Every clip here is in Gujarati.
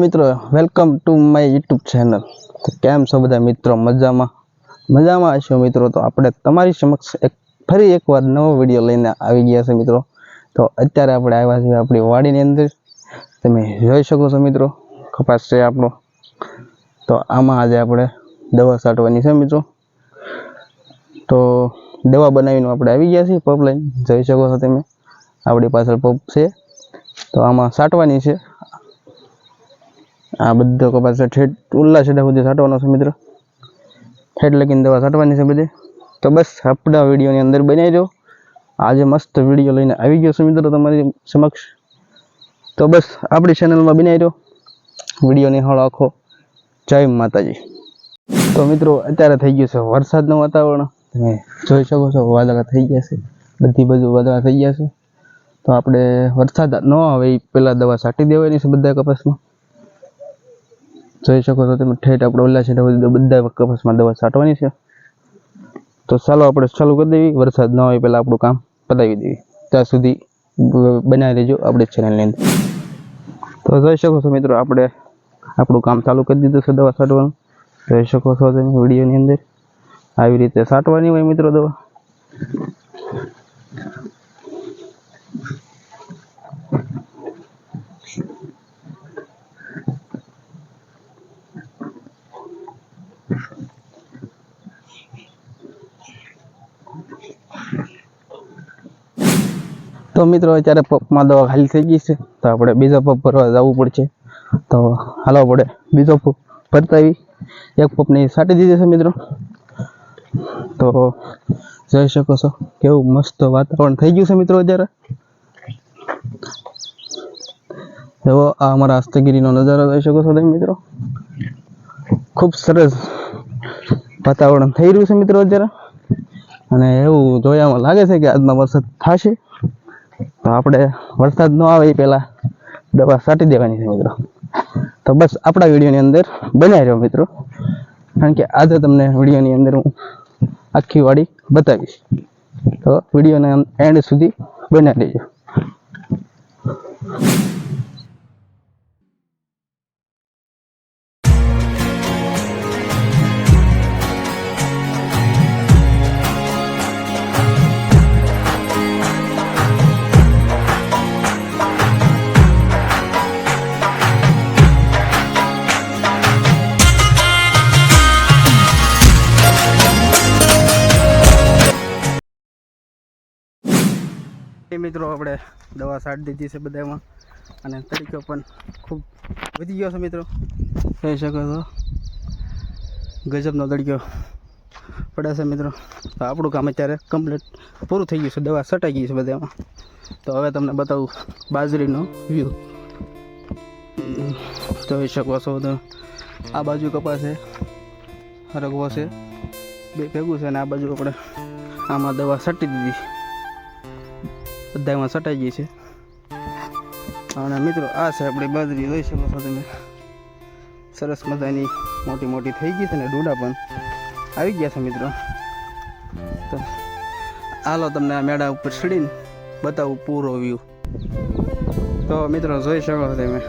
મિત્રો welcome to my YouTube channel કેમ છો બધા મિત્રો? મજામાં? મજામાં હશો મિત્રો? તો આપણે તમારી સમક્ષ એક, ફરી એકવાર નવો વીડિયો લઈને આવી ગયા છે મિત્રો. તો અત્યારે આપણે આવ્યા છીએ આપણી વાડીની અંદર. તમે જોઈ શકો છો મિત્રો, કપાસ છે આપણો. તો આમાં આજે આપણે દવા છાંટવાની છે મિત્રો. તો દવા બનાવીને આપણે આવી ગયા છીએ પપ લઈને. જોઈ શકો છો તમે, આપણી પાછળ પપ છે. તો આમાં છાંટવાની છે. આ બધો કપાસ ઠેઠ ઉલ્લા છેડા સુધી છાંટવાનો છે મિત્રો. ઠેઠ લગીને દવા છાંટવાની છે બધી. તો બસ આપણા વિડીયોની અંદર બનાવી દો. આજે મસ્ત વીડિયો લઈને આવી ગયો છું મિત્રો તમારી સમક્ષ. તો બસ આપણી ચેનલમાં બનાવી દો. વિડીયોની હળ આખો. જય માતાજી. તો મિત્રો, અત્યારે થઈ ગયું છે વરસાદનું વાતાવરણ. તમે જોઈ શકો છો, વાદળા થઈ ગયા છે. બધી બાજુ વાદળા થઈ ગયા છે. તો આપણે વરસાદ ન આવે એ પહેલાં દવા છાંટી દેવાની છે બધા કપાસમાં. જોઈ શકો છો તમે ઠેઠ આપણે ઓલા છે બધા કપાસમાં દવા છાંટવાની છે. તો ચાલો આપણે ચાલુ કરી દેવી. વરસાદ ન હોય પહેલાં આપણું કામ પતાવી દેવી. ત્યાં સુધી બનાવી લેજો આપણે ચેનલની અંદર. તો જોઈ શકો છો મિત્રો, આપણે આપણું કામ ચાલુ કરી દીધું છે દવા છાંટવાનું. જોઈ શકો છો તમે વિડીયોની અંદર. આવી રીતે છાંટવાની હોય મિત્રો દવા. તો મિત્રો અત્યારે પપમાં દવા ખાલી થઈ ગઈ છે. તો આપણે બીજો પપ ભરવા જવું પડશે. તો હાલો પડે બીજો પપ ભરતા એક પંપની સાટી દીધી છે મિત્રો. તો જોઈ શકો છો કેવું મસ્ત વાતાવરણ થઈ ગયું છે મિત્રો અત્યારે. એવો આ અમારા હસ્તગીરીનો નજારો જોઈ શકો છો મિત્રો. ખૂબ સરસ વાતાવરણ થઈ રહ્યું છે મિત્રો અત્યારે. અને એવું જોયામાં લાગે છે કે આજમાં વરસાદ થશે. તો આપણે વરસાદ ન આવે એ પહેલાં દવા છાંટી દેવાની છે મિત્રો. તો બસ આપણા વિડીયોની અંદર બનાવી રહ્યો મિત્રો. કારણ કે આજે તમને વિડીયોની અંદર હું આખી વાડી બતાવીશ. તો વિડીયોના એન્ડ સુધી બનાવી લેજો એ મિત્રો આપણે દવા છાંટી દીધી છે બધામાં. અને તરીકો પણ ખૂબ વધી ગયો છે મિત્રો. કહી શકો છો. ગજબનો તડક્યો પડે છે મિત્રો. તો આપણું કામ અત્યારે કમ્પ્લીટ પૂરું થઈ ગયું છે. દવા છટાઈ ગઈ છે બધામાં. તો હવે તમને બતાવું બાજરીનો વ્યૂ જોઈ શકો છો તો આ બાજુ કપાસ છે રગવો છે. બે ભેગું છે અને આ બાજુ આપણે આમાં દવા છટી દીધી. બધામાં સટાઈ ગઈ છે. અને મિત્રો, આ છે આપણી બાજરી, જોઈ શકો છો તમે. સરસ મજાની મોટી મોટી થઈ ગઈ છે ને ડૂડા પણ. આવી ગયા છે મિત્રો. તો હાલો તમને આ મેળા ઉપર ચડીને બતાવું પૂરો વ્યૂ તો મિત્રો, જોઈ શકો છો તમે.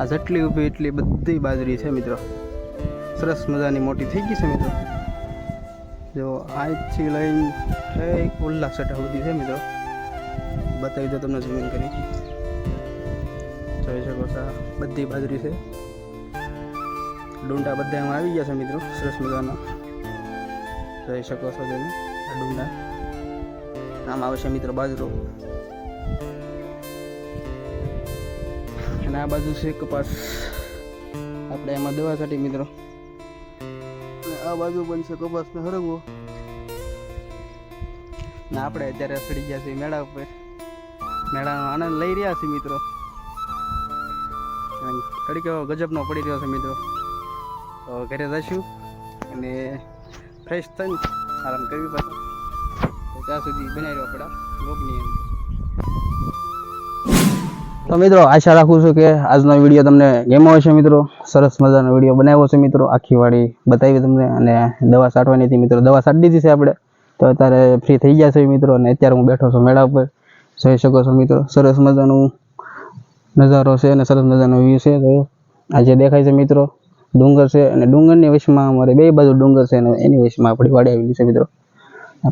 આ જેટલી ઊભી એટલી બધી બાજરી છે મિત્રો. સરસ મજાની મોટી થઈ ગઈ છે મિત્રો. જો આજથી લઈને એક ઉલ્લાસ સુધી છે મિત્રો. બતાવી દો તમને ઝૂમિંગ કરી. જોઈ શકો છો બધી બાજરી છે. ડુંડા બધા એમાં આવી ગયા છે મિત્રો, સરસ મજાના. જોઈ શકો છો તમે, આ ડુંડા. આમ આવે છે મિત્રો બાજરો. અને આ બાજુ છે કપાસ. આપણે એમાં દવા છાટી મિત્રો. આ બાજુ પણ છે હરગવો ને આપણે અત્યારે ચડી ગયા છીએ મેળા ઉપર. મેળાનો આનંદ લઈ રહ્યા છીએ મિત્રો. તડીકે ગજબનો પડી રહ્યો છે મિત્રો. તો ઘરે જઈશું અને ફ્રેશ થઈને આરામ કરવી પાછો તો ત્યાં સુધી બનાવી રહ્યો આપણા બ્લોગની અંદર. તો મિત્રો, આશા રાખું છું કે આજનો વીડિયો તમને ગેમો હશે મિત્રો. સરસ મજાનો વીડિયો બનાવ્યો છે મિત્રો. આખી વાળી બતાવી તમને અને દવા સાટવાની હતી મિત્રો. દવા સાટી દીધી છે આપણે. તો અત્યારે ફ્રી થઈ ગયા છે મિત્રો અને અત્યારે હું બેઠો છું મેળા ઉપર. જોઈ શકો છો મિત્રો. સરસ મજાનું નજારો છે અને સરસ મજાનો વ્યૂ છે. તો આ જે દેખાય છે મિત્રો, ડુંગર છે અને ડુંગરની વચમાં અમારે બે બાજુ ડુંગર છે અને એની વચમાં આપણી વાડી આવેલી છે મિત્રો.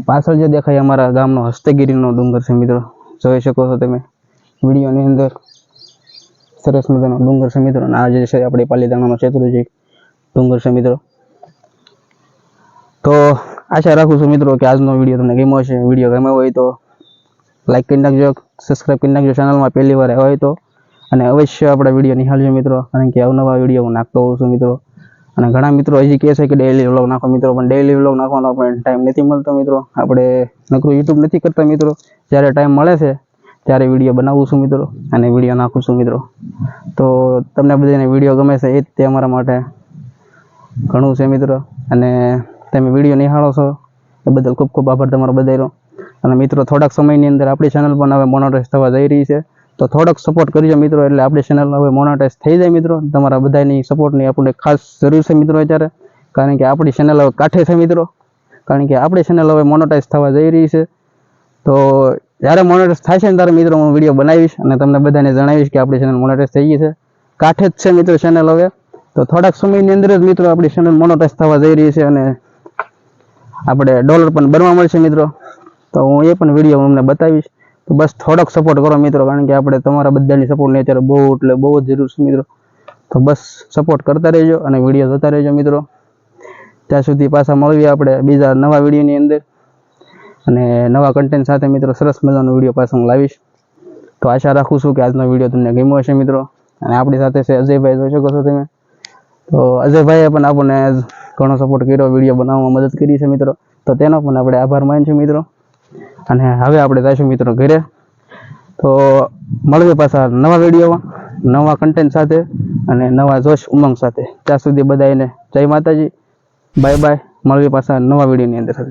પાછળ જે દેખાય અમારા ગામનો હસ્તગીરીનો ડુંગર છે મિત્રો. જોઈ શકો છો તમે વિડીયોની અંદર. સરસ મજાનો ડુંગર છે મિત્રો. અને આ જે છે આપણી પાલીતાણાનો શેત્રુંજી ડુંગર છે મિત્રો. તો આશા રાખું છું મિત્રો કે આજનો વીડિયો તમને ગમ્યો છે વીડિયો ગમ્યો હોય તો લાઈક કરી નાખજો સબસ્ક્રાઈબ કરી નાખજો ચેનલમાં પહેલી વાર હોય તો. અને અવશ્ય આપણા વીડિયો નિહાળજો મિત્રો, કારણ કે અવનવા વીડિયો હું નાખતો હોઉં છું મિત્રો. અને ઘણા મિત્રો હજી કહે છે કે ડેઈલી વ્લોગ નાખો મિત્રો, પણ ડેઈલી વ્લોગ નાખવાનો આપણે ટાઈમ નથી મળતો મિત્રો. આપણે નકરું યુટ્યુબ નથી કરતા મિત્રો. જ્યારે ટાઈમ મળે છે, ત્યારે વીડિયો બનાવું છું મિત્રો અને વીડિયો નાખું છું મિત્રો. તો તમને બધાને વીડિયો ગમે છે એ જ તે અમારા માટે ઘણું છે મિત્રો. અને તમે વીડિયો નિહાળો છો, એ બદલ ખૂબ ખૂબ આભાર તમારો બધાનો. અને મિત્રો, થોડાક સમયની અંદર આપણી ચેનલ પણ હવે મોનોટાઈઝ થવા જઈ રહી છે. તો થોડોક સપોર્ટ કરજો મિત્રો, એટલે આપણી ચેનલ હવે મોનોટાઈઝ થઈ જાય મિત્રો. તમારા બધાની સપોર્ટની આપણને ખાસ જરૂર છે મિત્રો અત્યારે. કારણ કે આપણી ચેનલ હવે કાંઠે છે મિત્રો. કારણ કે આપણી ચેનલ હવે મોનોટાઈઝ થવા જઈ રહી છે. તો જ્યારે મોનોટાઈઝ થાય છે ને ત્યારે મિત્રો હું વીડિયો બનાવીશ અને તમને બધાને જણાવીશ કે આપણી ચેનલ મોનોટાઈઝ થઈ ગઈ છે. કાંઠે જ છે મિત્રો ચેનલ હવે. તો થોડાક સમયની અંદર જ મિત્રો આપણી ચેનલ મોનોટાઈઝ થવા જઈ રહી છે અને આપણે ડોલર પણ બનવા મળશે મિત્રો. તો હું એ પણ વીડિયો અમને બતાવીશ. તો બસ થોડોક સપોર્ટ કરો મિત્રો, કારણ કે આપણે તમારા બધાની સપોર્ટની અત્યારે બહુ, એટલે બહુ જ જરૂર છે મિત્રો. તો બસ સપોર્ટ કરતા રહેજો અને વીડિયો જોતા રહેજો મિત્રો. ત્યાં સુધી પાછા મળીએ આપણે બીજા નવા વિડીયોની અંદર. અને નવા કન્ટેન્ટ સાથે મિત્રો, સરસ મજાનો વીડિયો પાછો હું લાવીશ. તો આશા રાખું છું કે આજનો વીડિયો તમને ગમ્યો હશે મિત્રો. અને આપણી સાથે છે અજયભાઈ, જોઈ શકો છો તમે. તો અજયભાઈએ પણ આપણને ઘણો સપોર્ટ કર્યો વીડિયો બનાવવામાં મદદ કરી છે મિત્રો. તો તેનો પણ આપણે આભાર માનીશું મિત્રો. અને હવે આપણે જઈશું મિત્રો ઘરે. તો મળીએ પાછા નવા વિડીયોમાં, નવા કન્ટેન્ટ સાથે અને નવા જોશ ઉમંગ સાથે. ત્યાં સુધી બધાને જય માતાજી. બાય બાય મળીએ પાછા નવા વિડીયોની અંદર.